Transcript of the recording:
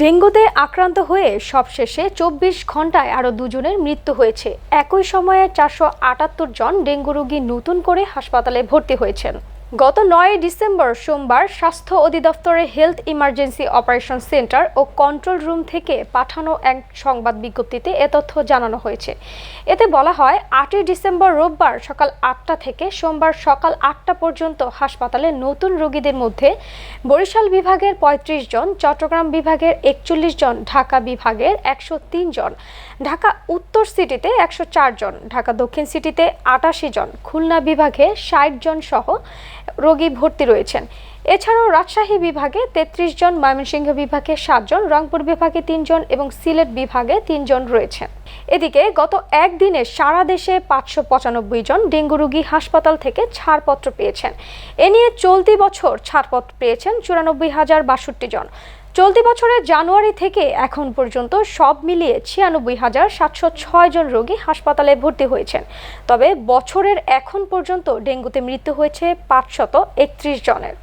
ডেঙ্গুতে আক্রান্ত হয়ে সবশেষে চব্বিশ ঘন্টায় আরও দুজনের মৃত্যু হয়েছে। একই সময়ে চারশো আটাত্তর জন ডেঙ্গু রোগী নতুন করে হাসপাতালে ভর্তি হয়েছেন। গত নয় ডিসেম্বর সোমবার স্বাস্থ্য অধিদপ্তরের হেলথ ইমার্জেন্সি অপারেশন সেন্টার ও কন্ট্রোল রুম থেকে পাঠানো এক সংবাদ বিজ্ঞপ্তিতে এ তথ্য জানানো হয়েছে। এতে বলা হয়, আটই ডিসেম্বর রোববার সকাল আটটা থেকে সোমবার সকাল আটটা পর্যন্ত হাসপাতালে নতুন রোগীদের মধ্যে বরিশাল বিভাগের ৩৫ জন, চট্টগ্রাম বিভাগের একচল্লিশ জন, ঢাকা বিভাগের একশো তিন জন, ঢাকা উত্তর সিটিতে একশো চার জন, ঢাকা দক্ষিণ সিটিতে আটাশি জন, খুলনা বিভাগে ষাট জন সহ রোগী ভর্তি রয়েছেন। এছাড়াও রাজশাহী বিভাগে তেত্রিশ জন, ময়মনসিংহ বিভাগে সাতজন, রংপুর বিভাগে তিনজন এবং সিলেট বিভাগে তিনজন রয়েছেন। এদিকে গত একদিনে সারা দেশে পাঁচশো পঁচানব্বই জন ডেঙ্গু রোগী হাসপাতাল থেকে ছাড়পত্র পেয়েছেন। এ নিয়ে চলতি বছর ছাড়পত্র পেয়েছেন চুরানব্বই হাজার বাষট্টি জন। চলতি বছরের জানুয়ারি থেকে এখন পর্যন্ত সব মিলিয়ে ছিয়ানব্বই হাজার সাতশো ছয় জন রোগী হাসপাতালে ভর্তি হয়েছেন। তবে বছরের এখন পর্যন্ত ডেঙ্গুতে মৃত্যু হয়েছে পাঁচশত একত্রিশ জনের।